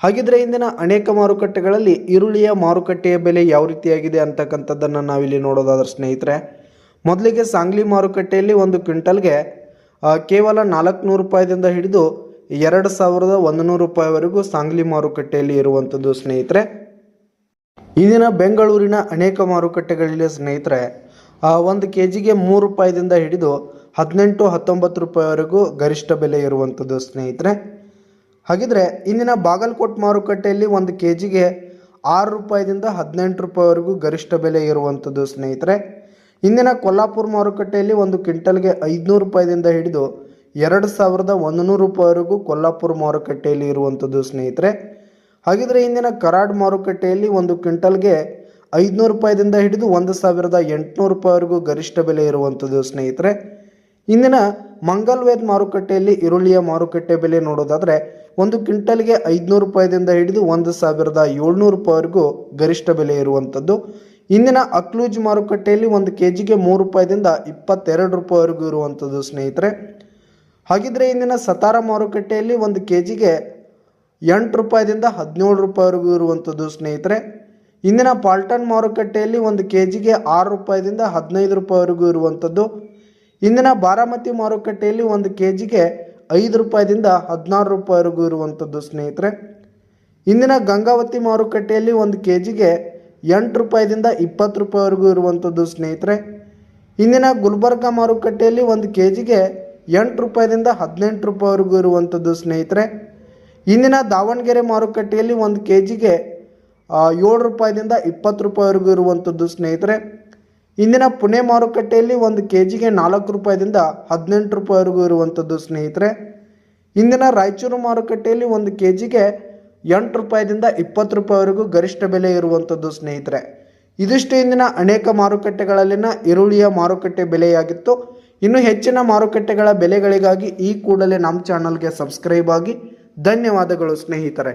ಹಾಗಿದ್ರೆ ಇಂದಿನ ಅನೇಕ ಮಾರುಕಟ್ಟೆಗಳಲ್ಲಿ ಈರುಳ್ಳಿಯ ಮಾರುಕಟ್ಟೆಯ ಬೆಲೆ ಯಾವ ರೀತಿಯಾಗಿದೆ ಅಂತಕ್ಕಂಥದ್ದನ್ನು ನಾವಿಲ್ಲಿ ನೋಡೋದಾದ್ರೆ ಸ್ನೇಹಿತರೆ, ಮೊದಲಿಗೆ ಸಾಂಗ್ಲಿ ಮಾರುಕಟ್ಟೆಯಲ್ಲಿ ಒಂದು ಕ್ವಿಂಟಲ್ಗೆ ಕೇವಲ ನಾಲ್ಕುನೂರು ರೂಪಾಯಿದಿಂದ ಹಿಡಿದು ಎರಡು ಸಾವಿರದ ಒಂದು ರೂಪಾಯಿವರೆಗೂ ಸಾಂಗ್ಲಿ ಮಾರುಕಟ್ಟೆಯಲ್ಲಿ ಇರುವಂಥದ್ದು ಸ್ನೇಹಿತರೆ. ಇಂದಿನ ಬೆಂಗಳೂರಿನ ಅನೇಕ ಮಾರುಕಟ್ಟೆಗಳಲ್ಲಿ ಸ್ನೇಹಿತರೆ ಒಂದು ಕೆ ಜಿಗೆ ಮೂರು ರೂಪಾಯಿದಿಂದ ಹಿಡಿದು ಹದಿನೆಂಟು ಹತ್ತೊಂಬತ್ತು ರೂಪಾಯಿವರೆಗೂ ಗರಿಷ್ಠ ಬೆಲೆ ಇರುವಂಥದ್ದು ಸ್ನೇಹಿತರೆ. ಹಾಗಿದ್ರೆ ಇಂದಿನ ಬಾಗಲ್ಕೋಟ್ ಮಾರುಕಟ್ಟೆಯಲ್ಲಿ ಒಂದು ಕೆ ಜಿಗೆ ಆರು ರೂಪಾಯಿದಿಂದ ಹದಿನೆಂಟು ರೂಪಾಯಿವರೆಗೂ ಗರಿಷ್ಠ ಬೆಲೆ ಇರುವಂಥದ್ದು ಸ್ನೇಹಿತರೆ. ಇಂದಿನ ಕೊಲ್ಲಾಪುರ ಮಾರುಕಟ್ಟೆಯಲ್ಲಿ ಒಂದು ಕ್ವಿಂಟಲ್ಗೆ ಐದುನೂರು ರೂಪಾಯಿದಿಂದ ಹಿಡಿದು ಎರಡು ಸಾವಿರದ ಒಂದು ನೂರು ರೂಪಾಯಿವರೆಗೂ ಕೊಲ್ಲಾಪುರ ಮಾರುಕಟ್ಟೆಯಲ್ಲಿ ಇರುವಂಥದ್ದು ಸ್ನೇಹಿತರೆ. ಹಾಗಿದ್ರೆ ಇಂದಿನ ಕರಾಡ್ ಮಾರುಕಟ್ಟೆಯಲ್ಲಿ ಒಂದು ಕ್ವಿಂಟಲ್ಗೆ ಐದುನೂರು ರೂಪಾಯಿದಿಂದ ಹಿಡಿದು ಒಂದು ಸಾವಿರದ ಎಂಟುನೂರು ರೂಪಾಯಿವರೆಗೂ ಗರಿಷ್ಠ ಬೆಲೆ ಇರುವಂಥದ್ದು ಸ್ನೇಹಿತರೆ. ಇಂದಿನ ಮಂಗಲ್ವೇದ್ ಮಾರುಕಟ್ಟೆಯಲ್ಲಿ ಈರುಳ್ಳಿಯ ಮಾರುಕಟ್ಟೆ ಬೆಲೆ ನೋಡೋದಾದರೆ ಒಂದು ಕ್ವಿಂಟಲ್ಗೆ ಐದುನೂರು ರೂಪಾಯಿದಿಂದ ಹಿಡಿದು ಒಂದು ಸಾವಿರದ ಏಳ್ನೂರು ರೂಪಾಯಿವರೆಗೂ ಗರಿಷ್ಠ ಬೆಲೆ ಇರುವಂಥದ್ದು. ಇಂದಿನ ಅಕ್ಲೂಜ್ ಮಾರುಕಟ್ಟೆಯಲ್ಲಿ ಒಂದು ಕೆ ಜಿಗೆ ಮೂರು ರೂಪಾಯಿದಿಂದ ಇಪ್ಪತ್ತೆರಡು ರೂಪಾಯಿವರೆಗೂ ಇರುವಂಥದ್ದು ಸ್ನೇಹಿತರೆ. ಹಾಗಿದ್ರೆ ಇಂದಿನ ಸತಾರ ಮಾರುಕಟ್ಟೆಯಲ್ಲಿ ಒಂದು ಕೆ ಜಿಗೆ ಎಂಟು ರೂಪಾಯಿದಿಂದ ಹದಿನೇಳು ರೂಪಾಯಿವರೆಗೂ ಇರುವಂಥದ್ದು ಸ್ನೇಹಿತರೆ. ಇಂದಿನ ಪಾಲ್ಟನ್ ಮಾರುಕಟ್ಟೆಯಲ್ಲಿ ಒಂದು ಕೆ ಜಿಗೆ ಆರು ರೂಪಾಯಿದಿಂದ ಹದಿನೈದು ರೂಪಾಯಿವರೆಗೂ ಇರುವಂಥದ್ದು. ಇಂದಿನ ಬಾರಾಮತಿ ಮಾರುಕಟ್ಟೆಯಲ್ಲಿ ಒಂದು ಕೆ ಜಿಗೆ ಐದು ರೂಪಾಯಿದಿಂದ ಹದಿನಾರು ರೂಪಾಯಿವರೆಗೂ ಇರುವಂಥದ್ದು ಸ್ನೇಹಿತರೆ, ಇಂದಿನ ಗಂಗಾವತಿ ಮಾರುಕಟ್ಟೆಯಲ್ಲಿ ಒಂದು ಕೆ ಜಿಗೆ ಎಂಟು ರೂಪಾಯಿದಿಂದ ಇಪ್ಪತ್ತು ರೂಪಾಯಿವರೆಗೂ ಇರುವಂಥದ್ದು ಸ್ನೇಹಿತರೆ, ಇಂದಿನ ಗುಲ್ಬರ್ಗ ಮಾರುಕಟ್ಟೆಯಲ್ಲಿ ಒಂದು ಕೆ ಜಿಗೆ ಎಂಟು ರೂಪಾಯಿದಿಂದ ಹದಿನೆಂಟು ರೂಪಾಯಿವರೆಗೂ ಇರುವಂಥದ್ದು ಸ್ನೇಹಿತರೆ, ಇಂದಿನ ದಾವಣಗೆರೆ ಮಾರುಕಟ್ಟೆಯಲ್ಲಿ ಒಂದು ಕೆ ಜಿಗೆ ಏಳು ರೂಪಾಯಿದಿಂದ ಇಪ್ಪತ್ತು ರೂಪಾಯಿವರೆಗೂ ಇರುವಂಥದ್ದು ಸ್ನೇಹಿತರೆ ಇಂದಿನ ಪುಣೆ ಮಾರುಕಟ್ಟೆಯಲ್ಲಿ ಒಂದು ಕೆ ಜಿಗೆ ನಾಲ್ಕು ರೂಪಾಯಿದಿಂದ ಹದಿನೆಂಟು ರೂಪಾಯಿವರೆಗೂ ಇರುವಂಥದ್ದು ಸ್ನೇಹಿತರೆ, ಇಂದಿನ ರಾಯಚೂರು ಮಾರುಕಟ್ಟೆಯಲ್ಲಿ ಒಂದು ಕೆ ಜಿಗೆ ಎಂಟು ರೂಪಾಯಿದಿಂದ ಇಪ್ಪತ್ತು ರೂಪಾಯಿವರೆಗೂ ಗರಿಷ್ಠ ಬೆಲೆ ಇರುವಂಥದ್ದು ಸ್ನೇಹಿತರೆ. ಇದಿಷ್ಟು ಇಂದಿನ ಅನೇಕ ಮಾರುಕಟ್ಟೆಗಳಲ್ಲಿನ ಈರುಳ್ಳಿಯ ಮಾರುಕಟ್ಟೆ ಬೆಲೆಯಾಗಿತ್ತು. ಇನ್ನು ಹೆಚ್ಚಿನ ಮಾರುಕಟ್ಟೆಗಳ ಬೆಲೆಗಳಿಗಾಗಿ ಈ ಕೂಡಲೇ ನಮ್ಮ ಚಾನಲ್ಗೆ ಸಬ್ಸ್ಕ್ರೈಬ್ ಆಗಿ. ಧನ್ಯವಾದಗಳು ಸ್ನೇಹಿತರೆ.